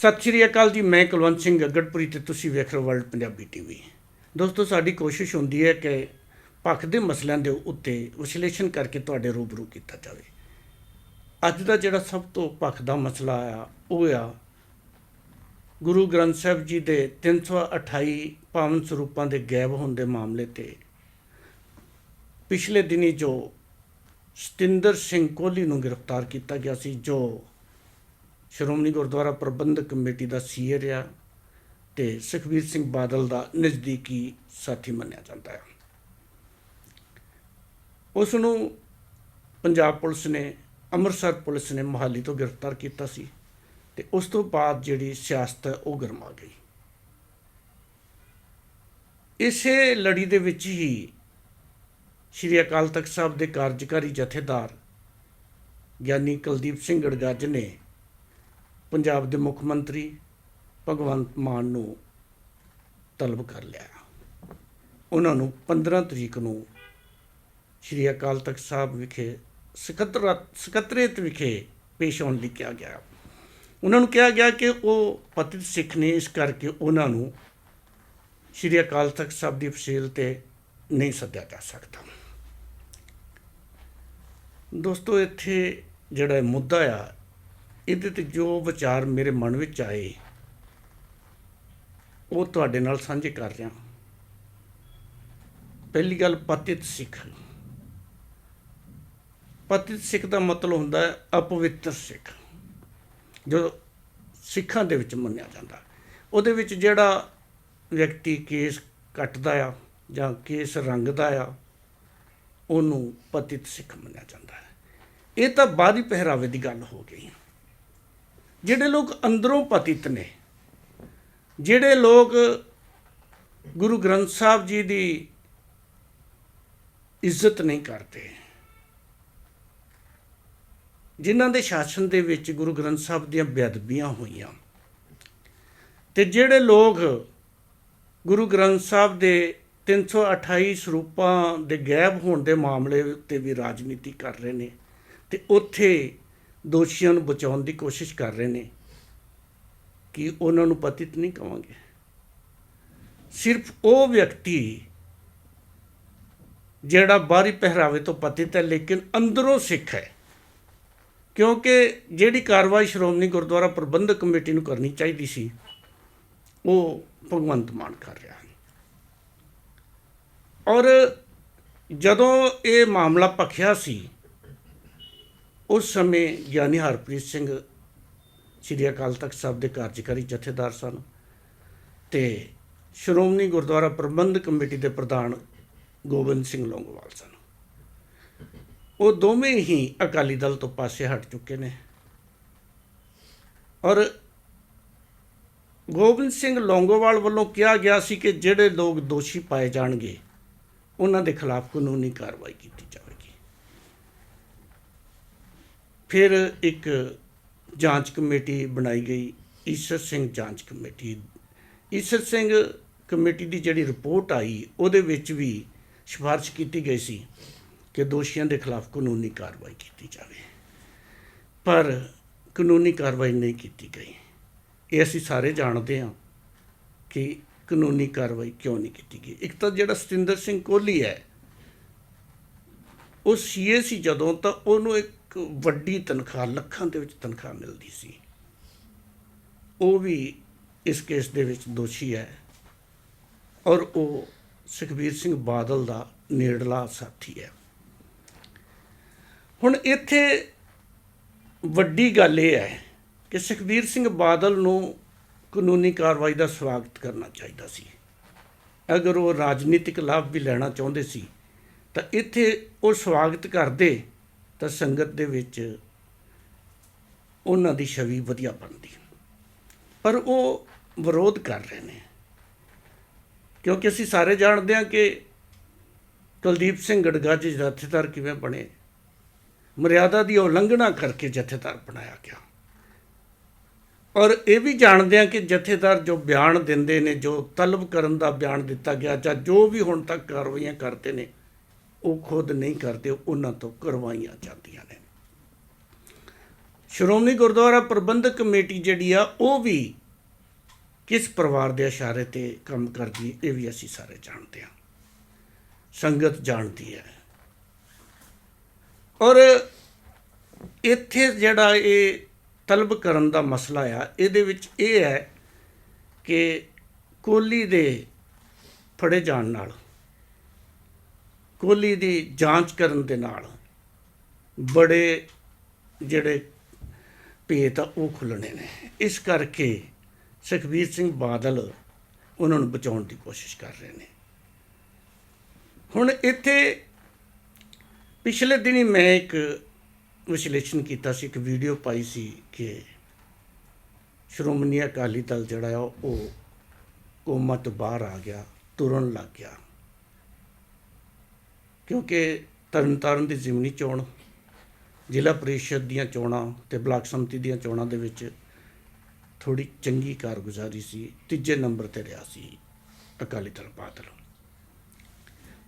ਸਤਿ ਸ਼੍ਰੀ ਅਕਾਲ ਜੀ, ਮੈਂ ਕੁਲਵੰਤ ਸਿੰਘ ਗੱਗੜਪੁਰੀ ਤੇ ਤੁਸੀਂ ਵੇਖ ਰਹੇ ਹੋ ਵਰਲਡ ਪੰਜਾਬੀ ਟੀਵੀ ਦੋਸਤੋ, ਸਾਡੀ ਕੋਸ਼ਿਸ਼ ਹੁੰਦੀ ਹੈ ਕਿ ਪੱਖ ਦੇ ਮਸਲਿਆਂ ਦੇ ਉੱਤੇ ਵਿਸ਼ਲੇਸ਼ਣ ਕਰਕੇ ਤੁਹਾਡੇ ਰੂਬਰੂ ਕੀਤਾ ਜਾਵੇ। ਅੱਜ ਦਾ ਜਿਹੜਾ ਸਭ ਤੋਂ ਪੱਖ ਦਾ ਮਸਲਾ ਆ, ਉਹ ਆ ਗੁਰੂ ਗ੍ਰੰਥ ਸਾਹਿਬ ਜੀ ਦੇ 328 ਪਾਵਨ ਸਰੂਪਾਂ ਦੇ ਗਾਇਬ ਹੋਣ ਦੇ ਮਾਮਲੇ ਤੇ ਪਿਛਲੇ ਦਿਨੀ ਜੋ ਸਤਿੰਦਰ ਸਿੰਘ ਕੋਹਲੀ ਨੂੰ ਗ੍ਰਿਫਤਾਰ ਕੀਤਾ ਗਿਆ ਸੀ, ਜੋ ਸ਼੍ਰੋਮਣੀ ਗੁਰਦੁਆਰਾ ਪ੍ਰਬੰਧਕ ਕਮੇਟੀ ਦਾ ਸੀਏ ਰਿਹਾ ਤੇ ਸੁਖਬੀਰ ਸਿੰਘ ਬਾਦਲ ਦਾ ਨਜ਼ਦੀਕੀ ਸਾਥੀ ਮੰਨਿਆ ਜਾਂਦਾ ਹੈ ਉਸ ਨੂੰ ਪੰਜਾਬ ਪੁਲਿਸ ਨੇ, ਅੰਮ੍ਰਿਤਸਰ ਪੁਲਿਸ ਨੇ ਮੋਹਾਲੀ ਤੋਂ ਗ੍ਰਿਫਤਾਰ ਕੀਤਾ ਸੀ ਤੇ ਉਸ ਤੋਂ ਬਾਅਦ ਜਿਹੜੀ ਸਿਆਸਤ ਹੈ ਉਹ ਗਰਮਾ ਗਈ। ਇਸੇ ਲੜੀ ਦੇ ਵਿੱਚ ਹੀ ਸ਼੍ਰੀ ਅਕਾਲ ਤਖਤ ਸਾਹਿਬ ਦੇ ਕਾਰਜਕਾਰੀ ਜਥੇਦਾਰ ਗਿਆਨੀ ਕੁਲਦੀਪ ਸਿੰਘ ਗੜਗੱਜ ਨੇ ਪੰਜਾਬ ਦੇ ਮੁੱਖ ਮੰਤਰੀ ਭਗਵੰਤ ਮਾਨ ਨੂੰ ਤਲਬ ਕਰ ਲਿਆ। ਉਹਨਾਂ ਨੂੰ 15 ਤਰੀਕ ਨੂੰ ਸ਼੍ਰੀ ਅਕਾਲ ਤਖਤ ਸਾਹਿਬ ਵਿਖੇ ਸਕੱਤਰ ਸਕੱਤਰੇਤ ਵਿਖੇ ਪੇਸ਼ ਹੋਣ ਲਈ ਕਿਹਾ ਗਿਆ। ਉਹਨਾਂ ਨੂੰ ਕਿਹਾ ਗਿਆ ਕਿ ਉਹ ਪਤਿਤ ਸਿੱਖ ਨੇ, ਇਸ ਕਰਕੇ ਉਹਨਾਂ ਨੂੰ ਸ਼੍ਰੀ ਅਕਾਲ ਤਖਤ ਸਾਹਿਬ ਦੀ ਫਸੀਲ ਤੇ ਨਹੀਂ ਸੱਦਿਆ ਜਾ ਸਕਦਾ। ਦੋਸਤੋ, ਇੱਥੇ ਜਿਹੜਾ ਮੁੱਦਾ ਆ ਇਹਦੇ ਤੇ ਜੋ ਵਿਚਾਰ ਮੇਰੇ ਮਨ ਵਿੱਚ ਆਏ, ਉਹ ਤੁਹਾਡੇ ਨਾਲ ਸਾਂਝੇ ਕਰ ਰਿਹਾ ਪਹਿਲੀ ਗੱਲ ਪਤਿਤ ਸਿੱਖ। ਪਤਿਤ ਸਿੱਖ ਦਾ ਮਤਲਬ ਹੁੰਦਾ ਹੈ ਅਪਵਿੱਤਰ ਸਿੱਖ, ਜੋ ਸਿੱਖਾਂ ਦੇ ਵਿੱਚ ਮੰਨਿਆ ਜਾਂਦਾ। ਉਹਦੇ ਵਿੱਚ ਜਿਹੜਾ ਵਿਅਕਤੀ ਕੇਸ ਕੱਟਦਾ ਆ ਜਾਂ ਕੇਸ ਰੰਗਦਾ ਆ, ਉਹਨੂੰ ਪਤਿਤ ਸਿੱਖ ਮੰਨਿਆ ਜਾਂਦਾ ਹੈ। ਇਹ ਤਾਂ ਬਾਹਰੀ ਪਹਿਰਾਵੇ ਦੀ ਗੱਲ ਹੋ ਗਈ। ਜਿਹੜੇ ਲੋਕ ਅੰਦਰੋਂ ਪਤਿਤ ਨੇ, ਜਿਹੜੇ ਲੋਕ ਗੁਰੂ ਗ੍ਰੰਥ ਸਾਹਿਬ ਜੀ ਦੀ ਇੱਜ਼ਤ ਨਹੀਂ ਕਰਦੇ, ਜਿਨ੍ਹਾਂ ਦੇ ਸ਼ਾਸਨ ਦੇ ਵਿੱਚ ਗੁਰੂ ਗ੍ਰੰਥ ਸਾਹਿਬ ਦੀਆਂ ਬੇਅਦਬੀਆਂ ਹੋਈਆਂ ਤੇ ਜਿਹੜੇ ਲੋਕ ਗੁਰੂ ਗ੍ਰੰਥ ਸਾਹਿਬ ਦੇ 328 ਸਰੂਪਾਂ ਦੇ ਗਾਇਬ ਹੋਣ ਦੇ ਮਾਮਲੇ ਉੱਤੇ ਵੀ ਰਾਜਨੀਤੀ ਕਰ ਰਹੇ ਨੇ, ਤੇ ਉੱਥੇ ਦੋਸ਼ੀਆਂ ਨੂੰ ਬਚਾਉਣ ਦੀ ਕੋਸ਼ਿਸ਼ ਕਰ ਰਹੇ ਨੇ ਕਿ ਉਹਨਾਂ ਨੂੰ ਪਤਿਤ ਨਹੀਂ ਕਵਾਂਗੇ। ਸਿਰਫ ਉਹ ਵਿਅਕਤੀ ਜਿਹੜਾ ਬਾਹਰੀ ਪਹਿਰਾਵੇ ਤੋਂ ਪਤਿਤ ਹੈ, ਲੇਕਿਨ ਅੰਦਰੋਂ ਸਿੱਖ ਹੈ। ਕਿਉਂਕਿ ਜਿਹੜੀ ਕਾਰਵਾਈ ਸ਼੍ਰੋਮਣੀ ਗੁਰਦੁਆਰਾ ਪ੍ਰਬੰਧਕ ਕਮੇਟੀ ਨੂੰ ਕਰਨੀ ਚਾਹੀਦੀ ਸੀ, ਉਹ ਭਗਵੰਤ ਮਾਨ ਕਰ ਰਿਹਾ ਹੈ ਔਰ ਜਦੋਂ ਇਹ ਮਾਮਲਾ ਭਖਿਆ ਸੀ ਉਸ ਸਮੇਂ ਗਿਆਨੀ ਹਰਪ੍ਰੀਤ ਸਿੰਘ ਸ੍ਰੀ ਅਕਾਲ ਤਖਤ ਸਾਹਿਬ ਦੇ ਕਾਰਜਕਾਰੀ ਜਥੇਦਾਰ ਸਨ ਤੇ ਸ਼੍ਰੋਮਣੀ ਗੁਰਦੁਆਰਾ ਪ੍ਰਬੰਧਕ ਕਮੇਟੀ ਦੇ ਪ੍ਰਧਾਨ ਗੋਬਿੰਦ ਸਿੰਘ ਲੌਂਗੋਵਾਲ ਸਨ। ਉਹ ਦੋਵੇਂ ਹੀ ਅਕਾਲੀ ਦਲ ਤੋਂ ਪਾਸੇ ਹਟ ਚੁੱਕੇ ਨੇ ਔਰ ਗੋਬਿੰਦ ਸਿੰਘ ਲੌਂਗੋਵਾਲ ਵੱਲੋਂ ਕਿਹਾ ਗਿਆ ਸੀ ਕਿ ਜਿਹੜੇ ਲੋਕ ਦੋਸ਼ੀ ਪਾਏ ਜਾਣਗੇ, ਉਹਨਾਂ ਦੇ ਖਿਲਾਫ ਕਾਨੂੰਨੀ ਕਾਰਵਾਈ ਕੀਤੀ ਫਿਰ ਇੱਕ ਜਾਂਚ ਕਮੇਟੀ ਬਣਾਈ ਗਈ, ਈਸ਼ਰ ਸਿੰਘ ਜਾਂਚ ਕਮੇਟੀ। ਈਸ਼ਰ ਸਿੰਘ ਕਮੇਟੀ ਦੀ ਜਿਹੜੀ ਰਿਪੋਰਟ ਆਈ, ਉਹਦੇ ਵਿੱਚ ਵੀ ਸਿਫਾਰਿਸ਼ ਕੀਤੀ ਗਈ ਸੀ ਕਿ ਦੋਸ਼ੀਆਂ ਦੇ ਖਿਲਾਫ ਕਾਨੂੰਨੀ ਕਾਰਵਾਈ ਕੀਤੀ ਜਾਵੇ। ਪਰ ਕਾਨੂੰਨੀ ਕਾਰਵਾਈ ਨਹੀਂ ਕੀਤੀ ਗਈ। ਇਹ ਅਸੀਂ ਸਾਰੇ ਜਾਣਦੇ ਹਾਂ ਕਿ ਕਾਨੂੰਨੀ ਕਾਰਵਾਈ ਕਿਉਂ ਨਹੀਂ ਕੀਤੀ ਗਈ। ਇੱਕ ਤਾਂ ਜਿਹੜਾ ਸਤਿੰਦਰ ਸਿੰਘ ਕੋਹਲੀ ਹੈ, ਉਹ ਸੀਏ ਸੀ ਜਦੋਂ ਤਾਂ ਉਹਨੂੰ ਇੱਕ ਵੱਡੀ ਤਨਖਾਹ, ਲੱਖਾਂ ਦੇ ਵਿੱਚ ਤਨਖਾਹ ਮਿਲਦੀ ਸੀ। ਉਹ ਵੀ ਇਸ ਕੇਸ ਦੇ ਵਿੱਚ ਦੋਸ਼ੀ ਹੈ ਔਰ ਉਹ ਸੁਖਬੀਰ ਸਿੰਘ ਬਾਦਲ ਦਾ ਨੇੜਲਾ ਸਾਥੀ ਹੈ। ਹੁਣ ਇੱਥੇ ਵੱਡੀ ਗੱਲ ਇਹ ਹੈ ਕਿ ਸੁਖਬੀਰ ਸਿੰਘ ਬਾਦਲ ਨੂੰ ਕਾਨੂੰਨੀ ਕਾਰਵਾਈ ਦਾ ਸਵਾਗਤ ਕਰਨਾ ਚਾਹੀਦਾ ਸੀ। ਅਗਰ ਉਹ ਰਾਜਨੀਤਿਕ ਲਾਭ ਵੀ ਲੈਣਾ ਚਾਹੁੰਦੇ ਸੀ, ਤਾਂ ਇੱਥੇ ਉਹ ਸਵਾਗਤ ਕਰਦੇ ਤਾਂ ਸੰਗਤ ਦੇ ਵਿੱਚ ਉਹਨਾਂ ਦੀ ਛਵੀ ਵਧੀਆ ਬਣਦੀ। ਪਰ ਉਹ ਵਿਰੋਧ ਕਰ ਰਹੇ ਨੇ। ਕਿਉਂਕਿ ਅਸੀਂ ਸਾਰੇ ਜਾਣਦੇ ਹਾਂ ਕਿ ਕੁਲਦੀਪ ਸਿੰਘ ਗੜਗੱਜ ਜਥੇਦਾਰ ਕਿਵੇਂ ਬਣੇ। ਮਰਿਆਦਾ ਦੀ ਉਲੰਘਣਾ ਕਰਕੇ ਜਥੇਦਾਰ ਬਣਾਇਆ ਗਿਆ। ਔਰ ਇਹ ਵੀ ਜਾਣਦੇ ਆ ਕਿ ਜਥੇਦਾਰ ਜੋ ਬਿਆਨ ਦਿੰਦੇ ਨੇ, ਜੋ ਤਲਬ ਕਰਨ ਦਾ ਬਿਆਨ ਦਿੱਤਾ ਗਿਆ ਜਾਂ ਜੋ ਵੀ ਹੁਣ ਤੱਕ ਕਾਰਵਾਈਆਂ ਕਰਦੇ ਨੇ ਉਹ ਖੁਦ ਨਹੀਂ ਕਰਦੇ, ਉਹਨਾਂ ਤੋਂ ਕਰਵਾਈਆਂ ਜਾਂਦੀਆਂ ਨੇ। ਸ਼੍ਰੋਮਣੀ ਗੁਰਦੁਆਰਾ ਪ੍ਰਬੰਧਕ ਕਮੇਟੀ ਜਿਹੜੀ ਆ, ਉਹ ਵੀ ਕਿਸ ਪਰਿਵਾਰ ਦੇ ਇਸ਼ਾਰੇ ਤੇ ਕੰਮ ਕਰਦੀ ਇਹ ਵੀ ਅਸੀਂ ਸਾਰੇ ਜਾਣਦੇ ਹਾਂ। ਸੰਗਤ ਜਾਣਦੀ ਹੈ। ਔਰ ਇੱਥੇ ਜਿਹੜਾ ਇਹ ਤਲਬ ਕਰਨ ਦਾ ਮਸਲਾ ਆ, ਇਹਦੇ ਵਿੱਚ ਇਹ ਹੈ ਕਿ ਕੋਹਲੀ ਦੇ ਫੜੇ ਜਾਣ ਨਾਲ ਕੋਹਲੀ ਦੀ ਜਾਂਚ ਕਰਨ ਦੇ ਨਾਲ ਬੜੇ ਜਿਹੜੇ ਭੇਤ ਆ, ਉਹ ਖੁੱਲਣੇ ਨੇ। ਇਸ ਕਰਕੇ ਸੁਖਬੀਰ ਸਿੰਘ ਬਾਦਲ ਉਹਨਾਂ ਨੂੰ ਬਚਾਉਣ ਦੀ ਕੋਸ਼ਿਸ਼ ਕਰ ਰਹੇ ਨੇ। ਹੁਣ ਇੱਥੇ ਪਿਛਲੇ ਦਿਨੀ ਮੈਂ ਇੱਕ ਵਿਸ਼ਲੇਸ਼ਣ ਕੀਤਾ ਸੀ, ਇੱਕ ਵੀਡੀਓ ਪਾਈ ਸੀ ਕਿ ਸ਼੍ਰੋਮਣੀ ਅਕਾਲੀ ਦਲ ਜਿਹੜਾ ਆ, ਉਹ ਕੋਮਾ ਤੋਂ ਬਾਹਰ ਆ ਗਿਆ, ਤੁਰਨ ਲੱਗ ਗਿਆ। ਕਿਉਂਕਿ ਤਰਨਤਾਰਨ ਦੀ ਜ਼ਿਮਨੀ ਚੋਣ, ਜ਼ਿਲ੍ਹਾ ਪ੍ਰੀਸ਼ਦ ਦੀਆਂ ਚੋਣਾਂ ਤੇ ਬਲਾਕ ਸੰਮਤੀ ਦੀਆਂ ਚੋਣਾਂ ਦੇ ਵਿੱਚ ਥੋੜੀ ਚੰਗੀ ਕਾਰਗੁਜ਼ਾਰੀ ਸੀ, ਤੀਜੇ ਨੰਬਰ ਤੇ ਰਿਹਾ ਸੀ ਅਕਾਲੀ ਦਲ ਬਾਦਲ।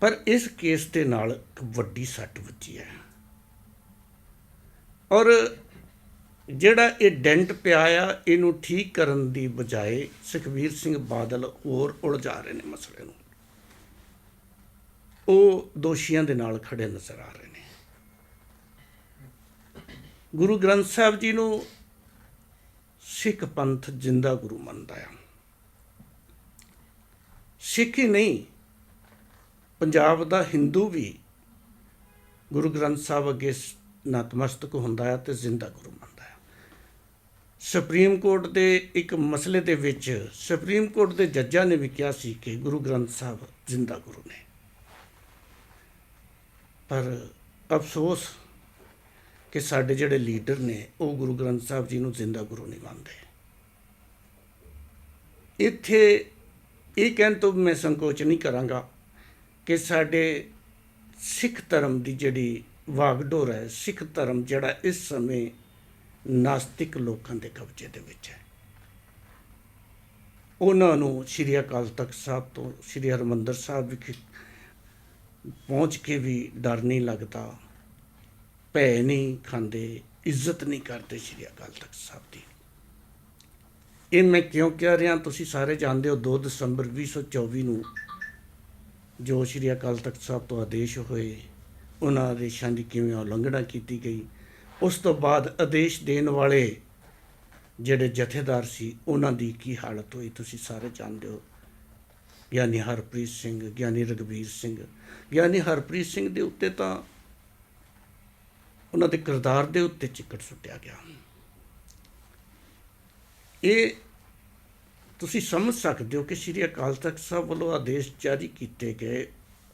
ਪਰ ਇਸ ਕੇਸ ਦੇ ਨਾਲ ਇੱਕ ਵੱਡੀ ਸੱਟ ਵੱਜੀ ਹੈ। ਔਰ ਜਿਹੜਾ ਇਹ ਡੈਂਟ ਪਿਆ ਆ, ਇਹਨੂੰ ਠੀਕ ਕਰਨ ਦੀ ਬਜਾਏ ਸੁਖਬੀਰ ਸਿੰਘ ਬਾਦਲ ਹੋਰ ਉਲਝਾ ਰਹੇ ਨੇ ਮਸਲੇ ਨੂੰ। ਉਹ ਦੋਸ਼ੀਆਂ ਦੇ ਨਾਲ ਖੜੇ ਨਜ਼ਰ ਆ ਰਹੇ ਨੇ। ਗੁਰੂ ਗ੍ਰੰਥ ਸਾਹਿਬ ਜੀ ਨੂੰ ਸਿੱਖ ਪੰਥ ਜਿੰਦਾ ਗੁਰੂ ਮੰਨਦਾ ਆ। ਸਿੱਖ ਹੀ ਨਹੀਂ, ਪੰਜਾਬ ਦਾ ਹਿੰਦੂ ਵੀ ਗੁਰੂ ਗ੍ਰੰਥ ਸਾਹਿਬ ਅੱਗੇ ਨਤਮਸਤਕ ਹੁੰਦਾ ਹੈ ਤੇ ਜ਼ਿੰਦਾ ਗੁਰੂ ਮੰਨਦਾ ਹੈ ਸੁਪਰੀਮ ਕੋਰਟ ਦੇ ਇੱਕ ਮਸਲੇ ਦੇ ਵਿੱਚ ਸੁਪਰੀਮ ਕੋਰਟ ਦੇ ਜੱਜਾਂ ਨੇ ਵੀ ਕਿਹਾ ਸੀ ਕਿ ਗੁਰੂ ਗ੍ਰੰਥ ਸਾਹਿਬ ਜ਼ਿੰਦਾ ਗੁਰੂ ਨੇ। ਪਰ ਅਫਸੋਸ ਕਿ ਸਾਡੇ ਜਿਹੜੇ ਲੀਡਰ ਨੇ, ਉਹ ਗੁਰੂ ਗ੍ਰੰਥ ਸਾਹਿਬ ਜੀ ਨੂੰ ਜ਼ਿੰਦਾ ਗੁਰੂ ਨਹੀਂ ਮੰਨਦੇ। ਇੱਥੇ ਇਹ ਕਹਿਣ ਤੋਂ ਮੈਂ ਸੰਕੋਚ ਨਹੀਂ ਕਰਾਂਗਾ ਕਿ ਸਾਡੇ ਸਿੱਖ ਧਰਮ ਦੀ ਜਿਹੜੀ ਵਾਗਡੋਰ ਹੈ, ਸਿੱਖ ਧਰਮ ਜਿਹੜਾ ਇਸ ਸਮੇਂ ਨਾਸਤਿਕ ਲੋਕਾਂ ਦੇ ਕਬਜ਼ੇ ਦੇ ਵਿੱਚ ਹੈ। ਉਹਨਾਂ ਨੂੰ ਸ਼੍ਰੀ ਅਕਾਲ ਤਖਤ ਸਾਹਿਬ ਤੋਂ ਸ਼੍ਰੀ ਹਰਮੰਦਰ ਸਾਹਿਬ ਵਿਖੇ ਪਹੁੰਚ ਕੇ ਵੀ ਡਰ ਨਹੀਂ ਲੱਗਦਾ, ਭੈ ਨਹੀਂ ਖਾਂਦੇ, ਇੱਜ਼ਤ ਨਹੀਂ ਕਰਦੇ ਸ਼੍ਰੀ ਅਕਾਲ ਤਖਤ ਸਾਹਿਬ ਦੀ। ਇਹ ਮੈਂ ਕਿਉਂ ਕਹਿ ਰਿਹਾ, ਤੁਸੀਂ ਸਾਰੇ ਜਾਣਦੇ ਹੋ 2 ਦਸੰਬਰ 2024 ਨੂੰ ਜੋ ਸ਼੍ਰੀ ਅਕਾਲ ਤਖਤ ਸਾਹਿਬ ਤੋਂ ਆਦੇਸ਼ ਹੋਏ, ਉਹਨਾਂ ਆਦੇਸ਼ਾਂ ਦੀ ਕਿਵੇਂ ਉਲੰਘਣਾ ਕੀਤੀ ਗਈ, ਉਸ ਤੋਂ ਬਾਅਦ ਆਦੇਸ਼ ਦੇਣ ਵਾਲੇ ਜਿਹੜੇ ਜਥੇਦਾਰ ਸੀ, ਉਹਨਾਂ ਦੀ ਕੀ ਹਾਲਤ ਹੋਈ, ਤੁਸੀਂ ਸਾਰੇ ਜਾਣਦੇ ਹੋ। ਗਿਆਨੀ ਹਰਪ੍ਰੀਤ ਸਿੰਘ, ਗਿਆਨੀ ਰਗਵੀਰ ਸਿੰਘ। ਗਿਆਨੀ ਹਰਪ੍ਰੀਤ ਸਿੰਘ ਦੇ ਉੱਤੇ ਤਾਂ ਉਹਨਾਂ ਦੇ ਕਿਰਦਾਰ ਦੇ ਉੱਤੇ ਚਿੱਕੜ ਸੁੱਟਿਆ ਗਿਆ। ਇਹ ਤੁਸੀਂ ਸਮਝ ਸਕਦੇ ਹੋ ਕਿ ਸ਼੍ਰੀ ਅਕਾਲ ਤਖਤ ਸਾਹਿਬ ਵੱਲੋਂ ਆਦੇਸ਼ ਜਾਰੀ ਕੀਤੇ ਗਏ,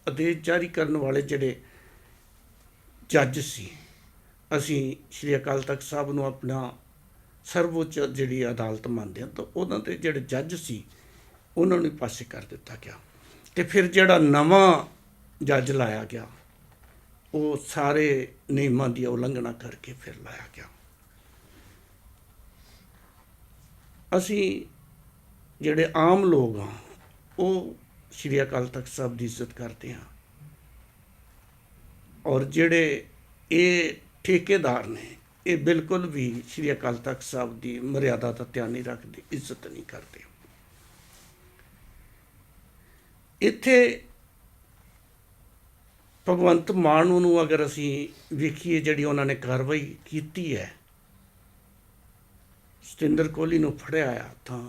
ਆਦੇਸ਼ ਜਾਰੀ ਕਰਨ ਵਾਲੇ ਜਿਹੜੇ ਜੱਜ ਸੀ, ਅਸੀਂ ਸ਼੍ਰੀ ਅਕਾਲ ਤਖਤ ਸਾਹਿਬ ਨੂੰ ਆਪਣਾ ਸਰਵਉੱਚ ਜਿਹੜੀ ਅਦਾਲਤ ਮੰਨਦੇ ਹਾਂ ਤਾਂ ਉਹਨਾਂ ਦੇ ਜਿਹੜੇ ਜੱਜ ਸੀ ਉਹਨਾਂ ਨੂੰ ਹੀ ਪਾਸੇ ਕਰ ਦਿੱਤਾ ਗਿਆ। ਤੇ ਫਿਰ ਜਿਹੜਾ ਨਵਾਂ ਜੱਜ ਲਾਇਆ ਗਿਆ, ਉਹ ਸਾਰੇ ਨਿਯਮਾਂ ਦੀ ਉਲੰਘਣਾ ਕਰਕੇ ਫਿਰ ਲਾਇਆ ਗਿਆ। ਅਸੀਂ ਜਿਹੜੇ ਆਮ ਲੋਕ ਆ ਉਹ ਸ਼੍ਰੀ ਅਕਾਲ ਤਖਤ ਸਾਹਿਬ ਦੀ ਇੱਜ਼ਤ ਕਰਦੇ ਹਾਂ। ਔਰ ਜਿਹੜੇ ਇਹ ਠੇਕੇਦਾਰ ਨੇ, ਇਹ ਬਿਲਕੁਲ ਵੀ ਸ਼੍ਰੀ ਅਕਾਲ ਤਖਤ ਸਾਹਿਬ ਦੀ ਮਰਿਆਦਾ ਦਾ ਧਿਆਨ ਨਹੀਂ ਰੱਖਦੇ, ਇੱਜ਼ਤ ਨਹੀਂ ਕਰਦੇ। ਇੱਥੇ ਭਗਵੰਤ ਮਾਨ ਨੂੰ ਅਗਰ ਅਸੀਂ ਵੇਖੀਏ ਜਿਹੜੀ ਉਹਨਾਂ ਨੇ ਕਾਰਵਾਈ ਕੀਤੀ ਹੈ, ਸਤਿੰਦਰ ਕੋਹਲੀ ਨੂੰ ਫੜਿਆ ਆ ਤਾਂ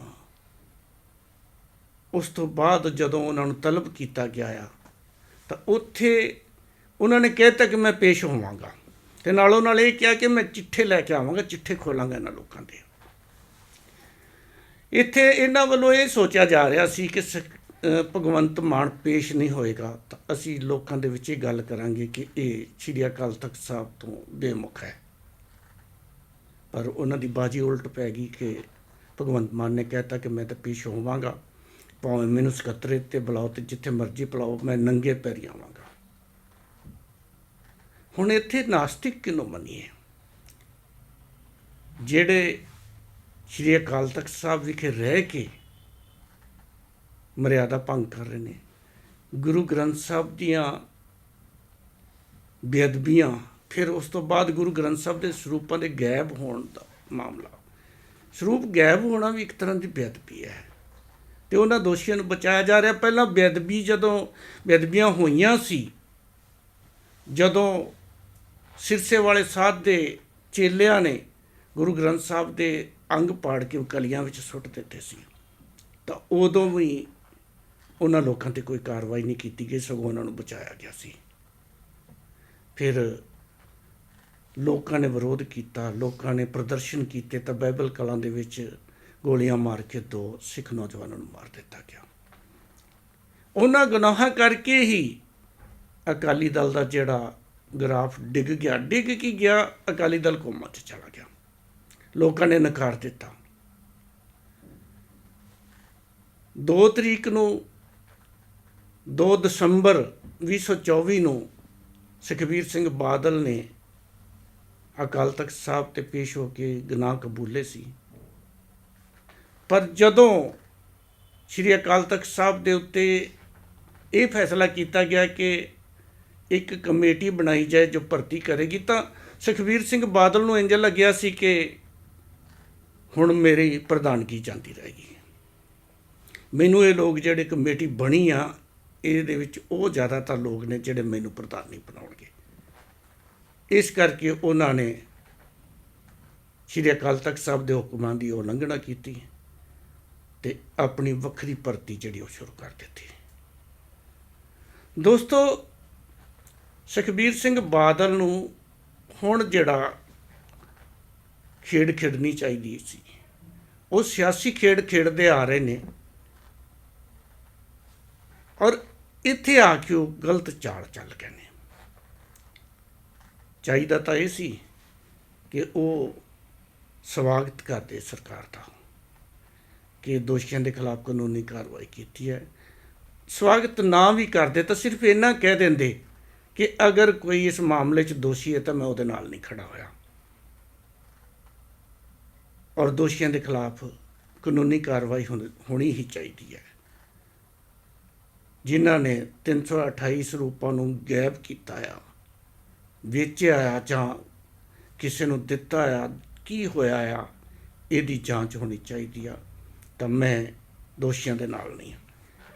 ਉਸ ਤੋਂ ਬਾਅਦ ਜਦੋਂ ਉਹਨਾਂ ਨੂੰ ਤਲਬ ਕੀਤਾ ਗਿਆ ਆ, ਤਾਂ ਉੱਥੇ ਉਹਨਾਂ ਨੇ ਕਹਿਤਾ ਕਿ ਮੈਂ ਪੇਸ਼ ਹੋਵਾਂਗਾ। ਤੇ ਨਾਲੋਂ ਨਾਲ ਇਹ ਕਿਹਾ ਕਿ ਮੈਂ ਚਿੱਠੇ ਲੈ ਕੇ ਆਵਾਂਗਾ, ਚਿੱਠੇ ਖੋਲਾਂਗਾ ਇਹਨਾਂ ਲੋਕਾਂ ਦੇ। ਇੱਥੇ ਇਹਨਾਂ ਵੱਲੋਂ ਇਹ ਸੋਚਿਆ ਜਾ ਰਿਹਾ ਸੀ ਕਿ ਸ- ਭਗਵੰਤ ਮਾਨ ਪੇਸ਼ ਨਹੀਂ ਹੋਏਗਾ ਤਾਂ ਅਸੀਂ ਲੋਕਾਂ ਦੇ ਵਿੱਚ ਇਹ ਗੱਲ ਕਰਾਂਗੇ ਕਿ ਇਹ ਸ਼੍ਰੀ ਅਕਾਲ ਤਖਤ ਸਾਹਿਬ ਤੋਂ ਬੇਮੁਖ ਹੈ। ਪਰ ਉਹਨਾਂ ਦੀ ਬਾਜੀ ਉਲਟ ਪੈ ਗਈ ਕਿ ਭਗਵੰਤ ਮਾਨ ਨੇ ਕਹਿਤਾ ਕਿ ਮੈਂ ਤਾਂ ਪੇਸ਼ ਹੋਵਾਂਗਾ, ਭਾਵੇਂ ਮੈਨੂੰ ਸਕੱਤਰੇ ਤੇ ਬੁਲਾਓ ਤੇ ਜਿੱਥੇ ਮਰਜ਼ੀ ਬੁਲਾਓ, ਮੈਂ ਨੰਗੇ ਪੈਰੀ ਆਵਾਂਗਾ। ਹੁਣ ਇੱਥੇ ਨਾਸਤਿਕ ਕਿਨੂੰ ਮੰਨੀਏ? ਜਿਹੜੇ ਸ਼੍ਰੀ ਅਕਾਲ ਤਖਤ ਸਾਹਿਬ ਵਿਖੇ ਰਹਿ ਕੇ ਮਰਿਆਦਾ ਭੰਗ ਕਰ ਰਹੇ ਨੇ। ਗੁਰੂ ਗ੍ਰੰਥ ਸਾਹਿਬ ਦੀਆਂ ਬੇਅਦਬੀਆਂ, ਫਿਰ ਉਸ ਤੋਂ ਬਾਅਦ ਗੁਰੂ ਗ੍ਰੰਥ ਸਾਹਿਬ ਦੇ ਸਰੂਪਾਂ ਦੇ ਗਾਇਬ ਹੋਣ ਦਾ ਮਾਮਲਾ। ਸਰੂਪ ਗਾਇਬ ਹੋਣਾ ਵੀ ਇੱਕ ਤਰ੍ਹਾਂ ਦੀ ਬੇਅਦਬੀ ਹੈ। ਤੇ ਉਹਨਾਂ ਦੋਸ਼ੀਆਂ ਨੂੰ ਬਚਾਇਆ ਜਾ ਰਿਹਾ। ਪਹਿਲਾਂ ਬੇਅਦਬੀ ਜਦੋਂ ਬੇਅਦਬੀਆਂ ਹੋਈਆਂ ਸੀ, ਜਦੋਂ ਸਿਰਸੇ ਵਾਲੇ ਸਾਧ ਦੇ ਚੇਲਿਆਂ ਨੇ ਗੁਰੂ ਗ੍ਰੰਥ ਸਾਹਿਬ ਦੇ ਅੰਗ ਪਾੜ ਕੇ ਕਲੀਆਂ ਵਿੱਚ ਸੁੱਟ ਦਿੱਤੇ ਸੀ, ਤਾਂ ਉਦੋਂ ਵੀ ਉਹਨਾਂ ਲੋਕਾਂ ਤੇ ਕੋਈ ਕਾਰਵਾਈ ਨਹੀਂ ਕੀਤੀ ਗਈ, ਸਗੋਂ ਉਹਨਾਂ ਨੂੰ ਬਚਾਇਆ ਗਿਆ ਸੀ। ਫਿਰ ਲੋਕਾਂ ਨੇ ਵਿਰੋਧ ਕੀਤਾ, ਲੋਕਾਂ ਨੇ ਪ੍ਰਦਰਸ਼ਨ ਕੀਤੇ ਤਾਂ ਬਾਈਬਲ ਕਲਾਂ ਦੇ ਵਿੱਚ ਗੋਲੀਆਂ ਮਾਰ ਕੇ ਦੋ ਸਿੱਖ ਨੌਜਵਾਨਾਂ ਨੂੰ ਮਾਰ ਦਿੱਤਾ ਗਿਆ। ਉਹਨਾਂ ਗੁਨਾਹਾਂ ਕਰਕੇ ਹੀ ਅਕਾਲੀ ਦਲ ਦਾ ਜਿਹੜਾ ਗ੍ਰਾਫ ਡਿੱਗ ਗਿਆ, ਡਿੱਗ ਕੀ ਗਿਆ? ਅਕਾਲੀ ਦਲ ਕੋਮਾ 'ਚ ਚਲਾ ਗਿਆ। ਲੋਕਾਂ ਨੇ ਨਕਾਰ ਦਿੱਤਾ। 2 ਤਰੀਕ ਨੂੰ 2 ਦਸੰਬਰ 2024 ਨੂੰ ਸੁਖਬੀਰ ਸਿੰਘ ਬਾਦਲ ਨੇ ਅਕਾਲ ਤਖਤ ਸਾਹਿਬ ਤੇ ਪੇਸ਼ ਹੋ ਕੇ ਗੁਨਾਹ ਕਬੂਲੇ ਸੀ। ਪਰ ਜਦੋਂ ਸ੍ਰੀ ਅਕਾਲ ਤਖਤ ਸਾਹਿਬ ਦੇ ਉੱਤੇ ਇਹ ਫੈਸਲਾ ਕੀਤਾ ਗਿਆ ਕਿ ਇੱਕ ਕਮੇਟੀ ਬਣਾਈ ਜਾਏ ਜੋ ਭਰਤੀ ਕਰੇਗੀ, ਤਾਂ ਸੁਖਬੀਰ ਸਿੰਘ ਬਾਦਲ ਨੂੰ ਇੰਜ ਲੱਗਿਆ ਸੀ ਕਿ ਹੁਣ ਮੇਰੀ ਪ੍ਰਧਾਨਗੀ ਜਾਂਦੀ ਰਹੇਗੀ। ਮੈਨੂੰ ਇਹ ਲੋਕ ਜਿਹੜੇ ਕਮੇਟੀ ਬਣੀ ਆ ਇਹਦੇ ਵਿੱਚ ਉਹ ਜ਼ਿਆਦਾਤਰ ਲੋਕ ਨੇ ਜਿਹੜੇ ਮੈਨੂੰ ਪ੍ਰਧਾਨ ਨਹੀਂ ਬਣਾਉਣਗੇ। ਇਸ ਕਰਕੇ ਉਹਨਾਂ ਨੇ ਸ੍ਰੀ ਅਕਾਲ ਤਖਤ ਸਾਹਿਬ ਦੇ ਹੁਕਮਾਂ ਦੀ ਉਲੰਘਣਾ ਕੀਤੀ ਤੇ ਆਪਣੀ ਵੱਖਰੀ ਭਰਤੀ ਜਿਹੜੀ ਉਹ ਸ਼ੁਰੂ ਕਰ ਦਿੱਤੀ। ਦੋਸਤੋ, ਸੁਖਬੀਰ ਸਿੰਘ ਬਾਦਲ ਨੂੰ ਹੁਣ ਜਿਹੜਾ ਖੇਡ ਖੇਡਣੀ ਚਾਹੀਦੀ ਸੀ, ਉਹ ਸਿਆਸੀ ਖੇਡ ਖੇਡਦੇ ਆ ਰਹੇ ਨੇ ਔਰ ਇੱਥੇ ਆ ਕੇ ਉਹ ਗਲਤ ਚਾਲ ਚੱਲ ਗਏ ਨੇ। ਚਾਹੀਦਾ ਤਾਂ ਇਹ ਸੀ ਕਿ ਉਹ ਸਵਾਗਤ ਕਰਦੇ ਸਰਕਾਰ ਦਾ, ਕਿ ਦੋਸ਼ੀਆਂ ਦੇ ਖਿਲਾਫ ਕਾਨੂੰਨੀ ਕਾਰਵਾਈ ਕੀਤੀ ਹੈ। ਸਵਾਗਤ ਨਾ ਵੀ ਕਰਦੇ ਤਾਂ ਸਿਰਫ ਇੰਨਾ ਕਹਿ ਦਿੰਦੇ ਕਿ ਅਗਰ ਕੋਈ ਇਸ ਮਾਮਲੇ 'ਚ ਦੋਸ਼ੀ ਹੈ ਤਾਂ ਮੈਂ ਉਹਦੇ ਨਾਲ ਨਹੀਂ ਖੜਾ ਹੋਇਆ। ਔਰ ਦੋਸ਼ੀਆਂ ਦੇ ਖਿਲਾਫ ਕਾਨੂੰਨੀ ਕਾਰਵਾਈ ਹੋਣੀ- ਹੋਣੀ ਹੀ ਚਾਹੀਦੀ ਹੈ। ਜਿਨ੍ਹਾਂ ਨੇ 328 ਸਰੂਪਾਂ ਨੂੰ ਗਾਇਬ ਕੀਤਾ ਆ। ਵੇਚਿਆ ਆ ਜਾਂ ਕਿਸੇ ਨੂੰ ਦਿੱਤਾ ਆ, ਕੀ ਹੋਇਆ ਆ, ਇਹਦੀ ਜਾਂਚ ਹੋਣੀ ਚਾਹੀਦੀ ਆ। ਤਾਂ ਮੈਂ ਦੋਸ਼ੀਆਂ ਦੇ ਨਾਲ ਨਹੀਂ ਹਾਂ।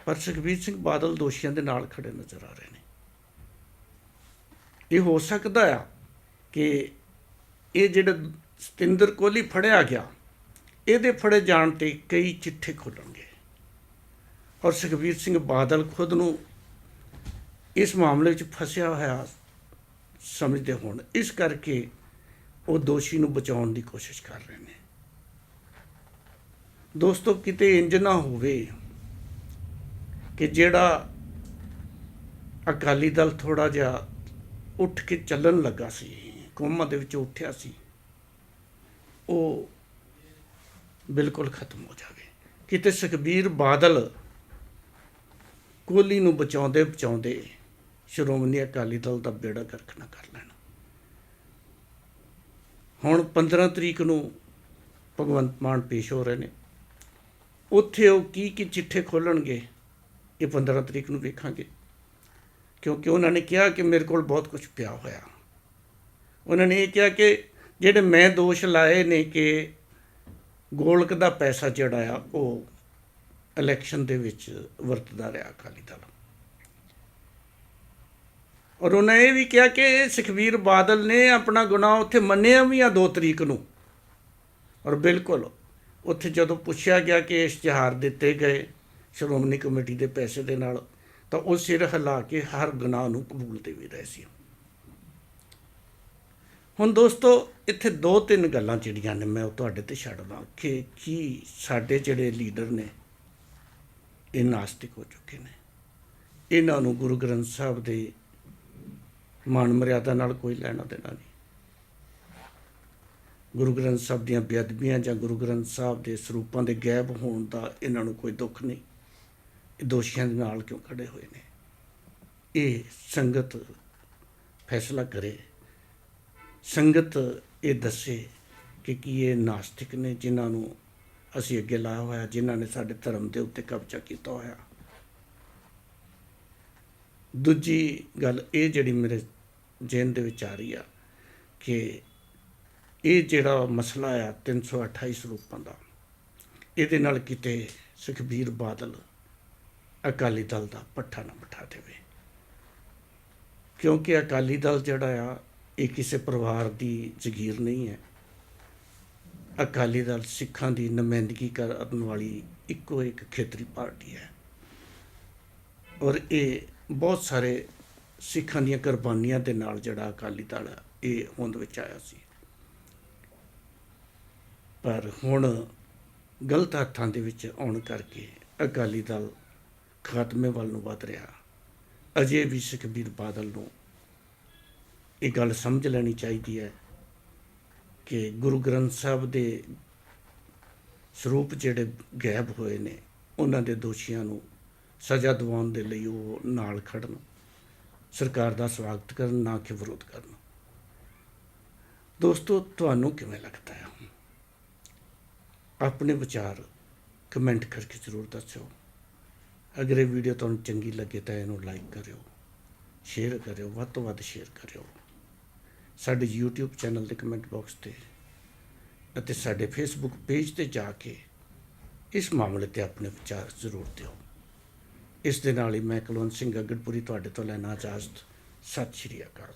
ਪਰ ਸੁਖਬੀਰ ਸਿੰਘ ਬਾਦਲ ਦੋਸ਼ੀਆਂ ਦੇ ਨਾਲ ਖੜੇ ਨਜ਼ਰ ਆ ਰਹੇ ਨੇ। ਇਹ ਹੋ ਸਕਦਾ ਆ ਕਿ ਇਹ ਜਿਹੜਾ ਸਤਿੰਦਰ ਕੋਹਲੀ ਫੜਿਆ ਗਿਆ, ਇਹਦੇ ਫੜੇ ਜਾਣ ਤੇ ਕਈ ਚਿੱਠੇ ਖੁੱਲਣਗੇ। ਔਰ ਸੁਖਬੀਰ ਸਿੰਘ ਬਾਦਲ ਖੁਦ ਨੂੰ ਇਸ ਮਾਮਲੇ ਵਿੱਚ ਫਸਿਆ ਹੋਇਆ ਸਮਝਦੇ ਹੋਣ। ਇਸ ਕਰਕੇ ਉਹ ਦੋਸ਼ੀ ਨੂੰ ਬਚਾਉਣ ਦੀ ਕੋਸ਼ਿਸ਼ ਕਰ ਰਹੇ ਨੇ। ਦੋਸਤੋ, ਕਿਤੇ ਇੰਜ ਨਾ ਹੋਵੇ ਕਿ ਜਿਹੜਾ ਅਕਾਲੀ ਦਲ ਥੋੜਾ ਜਿਹਾ ਉੱਠ ਕੇ ਚੱਲਣ ਲੱਗਾ ਸੀ, ਕੌਮਾਂ ਦੇ ਵਿੱਚ ਉੱਠਿਆ ਸੀ, ਉਹ ਬਿਲਕੁਲ ਖਤਮ ਹੋ ਜਾਵੇ। ਕਿਤੇ ਸੁਖਬੀਰ ਬਾਦਲ ਕੋਹਲੀ ਨੂੰ ਬਚਾਉਂਦੇ ਬਚਾਉਂਦੇ ਸ਼੍ਰੋਮਣੀ ਅਕਾਲੀ ਦਲ ਦਾ ਬੇੜਾ ਗਰਕ ਕਰ ਲੈਣ। ਹੁਣ 15 ਤਰੀਕ ਨੂੰ ਭਗਵੰਤ ਮਾਨ ਪੇਸ਼ ਹੋ ਰਹੇ ਨੇ। ਉੱਥੇ ਉਹ ਕੀ ਕੀ ਚਿੱਠੇ ਖੋਲਣਗੇ, ਇਹ 15 ਤਰੀਕ ਨੂੰ ਵੇਖਾਂਗੇ। ਕਿਉਂਕਿ ਉਹਨਾਂ ਨੇ ਕਿਹਾ ਕਿ ਮੇਰੇ ਕੋਲ ਬਹੁਤ ਕੁਝ ਪਿਆ ਹੋਇਆ। ਉਹਨਾਂ ਨੇ ਇਹ ਕਿਹਾ ਕਿ ਜਿਹੜੇ ਮੈਂ ਦੋਸ਼ ਲਾਏ ਨੇ ਕਿ ਗੋਲਕ ਦਾ ਪੈਸਾ ਜਿਹੜਾ ਆ, ਉਹ ਇਲੈਕਸ਼ਨ ਦੇ ਵਿੱਚ ਵਰਤਦਾ ਰਿਹਾ ਅਕਾਲੀ ਦਲ। ਔਰ ਉਹਨਾਂ ਇਹ ਵੀ ਕਿਹਾ ਕਿ ਸੁਖਵੀਰ ਬਾਦਲ ਨੇ ਆਪਣਾ ਗੁਨਾਹ ਉੱਥੇ ਮੰਨਿਆ ਵੀ ਆ 2 ਤਰੀਕ ਨੂੰ। ਔਰ ਬਿਲਕੁਲ ਉੱਥੇ ਜਦੋਂ ਪੁੱਛਿਆ ਗਿਆ ਕਿ ਇਸ਼ਤਿਹਾਰ ਦਿੱਤੇ ਗਏ ਸ਼੍ਰੋਮਣੀ ਕਮੇਟੀ ਦੇ ਪੈਸੇ ਦੇ ਨਾਲ, ਤਾਂ ਉਹ ਸਿਰ ਹਿਲਾ ਕੇ ਹਰ ਗੁਨਾਹ ਨੂੰ ਕਬੂਲਦੇ ਵੀ ਰਹੇ ਸੀ। ਹੁਣ ਦੋਸਤੋ, ਇੱਥੇ ਦੋ ਤਿੰਨ ਗੱਲਾਂ ਜਿਹੜੀਆਂ ਨੇ, ਮੈਂ ਉਹ ਤੁਹਾਡੇ ਤੇ ਛੱਡਦਾ ਕਿ ਕੀ ਸਾਡੇ ਜਿਹੜੇ ਲੀਡਰ ਨੇ ਇਹ ਨਾਸਤਿਕ ਹੋ ਚੁੱਕੇ ਨੇ। ਇਹਨਾਂ ਨੂੰ ਗੁਰੂ ਗ੍ਰੰਥ ਸਾਹਿਬ ਦੇ ਮਾਨ ਮਰਿਆਦਾ ਨਾਲ ਕੋਈ ਲੈਣਾ ਦੇਣਾ ਨਹੀਂ। ਗੁਰੂ ਗ੍ਰੰਥ ਸਾਹਿਬ ਦੀਆਂ ਬੇਅਦਬੀਆਂ ਜਾਂ ਗੁਰੂ ਗ੍ਰੰਥ ਸਾਹਿਬ ਦੇ ਸਰੂਪਾਂ ਦੇ ਗਾਇਬ ਹੋਣ ਦਾ ਇਹਨਾਂ ਨੂੰ ਕੋਈ ਦੁੱਖ ਨਹੀਂ। ਇਹ ਦੋਸ਼ੀਆਂ ਦੇ ਨਾਲ ਕਿਉਂ ਖੜੇ ਹੋਏ ਨੇ? ਇਹ ਸੰਗਤ ਫੈਸਲਾ ਕਰੇ। ਸੰਗਤ ਇਹ ਦੱਸੇ ਕਿ ਕੀ ਇਹ ਨਾਸਤਿਕ ਨੇ ਜਿਨ੍ਹਾਂ ਨੂੰ ਅਸੀਂ ਅੱਗੇ ਲਾਇਆ ਹੋਇਆ, ਜਿਨ੍ਹਾਂ ਨੇ ਸਾਡੇ ਧਰਮ ਦੇ ਉੱਤੇ ਕਬਜ਼ਾ ਕੀਤਾ ਹੋਇਆ। ਦੂਜੀ ਗੱਲ ਇਹ ਜਿਹੜੀ ਮੇਰੇ ਜੇਨ ਦੇ ਵਿੱਚ ਆ ਰਹੀ ਆ ਕਿ ਇਹ ਜਿਹੜਾ ਮਸਲਾ ਆ 328 ਸਰੂਪਾਂ ਦਾ, ਇਹਦੇ ਨਾਲ ਕਿਤੇ ਸੁਖਬੀਰ ਬਾਦਲ ਅਕਾਲੀ ਦਲ ਦਾ ਪੱਠਾ ਨਾ ਬਿਠਾ ਦੇਵੇ। ਕਿਉਂਕਿ ਅਕਾਲੀ ਦਲ ਜਿਹੜਾ ਆ, ਇਹ ਕਿਸੇ ਪਰਿਵਾਰ ਦੀ ਜ਼ਗੀਰ ਨਹੀਂ ਹੈ। ਅਕਾਲੀ ਦਲ ਸਿੱਖਾਂ ਦੀ ਨੁਮਾਇੰਦਗੀ ਕਰਨ ਵਾਲੀ ਇੱਕੋ ਇੱਕ ਖੇਤਰੀ ਪਾਰਟੀ ਹੈ। ਔਰ ਇਹ ਬਹੁਤ ਸਾਰੇ ਸਿੱਖਾਂ ਦੀਆਂ ਕੁਰਬਾਨੀਆਂ ਦੇ ਨਾਲ ਜਿਹੜਾ ਅਕਾਲੀ ਦਲ ਹੈ, ਇਹ ਹੋਂਦ ਵਿੱਚ ਆਇਆ ਸੀ। ਪਰ ਹੁਣ ਗਲਤ ਹੱਥਾਂ ਦੇ ਵਿੱਚ ਆਉਣ ਕਰਕੇ ਅਕਾਲੀ ਦਲ ਖਾਤਮੇ ਵੱਲ ਨੂੰ ਵਧ ਰਿਹਾ। ਅਜੇ ਵੀ ਸੁਖਬੀਰ ਬਾਦਲ ਨੂੰ ਇਹ ਗੱਲ ਸਮਝ ਲੈਣੀ ਚਾਹੀਦੀ ਹੈ ਕਿ ਗੁਰੂ ਗ੍ਰੰਥ ਸਾਹਿਬ ਦੇ ਸਰੂਪ ਜਿਹੜੇ ਗਾਇਬ ਹੋਏ ਨੇ, ਉਹਨਾਂ ਦੇ ਦੋਸ਼ੀਆਂ ਨੂੰ ਸਜ਼ਾ ਦਿਵਾਉਣ ਦੇ ਲਈ ਉਹ ਨਾਲ ਖੜਨ ਸਰਕਾਰ ਦਾ ਸਵਾਗਤ ਕਰਨ, ਨਾ ਕਿ ਵਿਰੋਧ ਕਰਨ। ਦੋਸਤੋ, ਤੁਹਾਨੂੰ ਕਿਵੇਂ ਲੱਗਦਾ ਹੈ? ਆਪਣੇ ਵਿਚਾਰ ਕਮੈਂਟ ਕਰਕੇ ਜ਼ਰੂਰ ਦੱਸਿਓ। ਅਗਰ ਇਹ ਵੀਡੀਓ ਤੁਹਾਨੂੰ ਚੰਗੀ ਲੱਗੇ ਤਾਂ ਇਹਨੂੰ ਲਾਈਕ ਕਰਿਓ ਸ਼ੇਅਰ ਕਰਿਓ, ਵੱਧ ਤੋਂ ਵੱਧ ਸ਼ੇਅਰ ਕਰਿਓ। ਸਾਡੇ YouTube ਚੈਨਲ ਦੇ ਕਮੈਂਟ ਬਾਕਸ ਤੇ ਅਤੇ ਸਾਡੇ Facebook ਪੇਜ ਤੇ ਜਾ ਕੇ ਇਸ ਮਾਮਲੇ ਤੇ ਆਪਣੇ ਵਿਚਾਰ ਜ਼ਰੂਰ ਦਿਓ। ਇਸ ਦੇ ਨਾਲ ਹੀ ਮੈਂ ਕੁਲਵੰਤ ਸਿੰਘ ਅਗੜਪੁਰੀ ਤੁਹਾਡੇ ਤੋਂ ਲੈਣਾ ਇਜਾਜ਼ਤ। ਸਤਿ ਸ਼੍ਰੀ ਅਕਾਲ।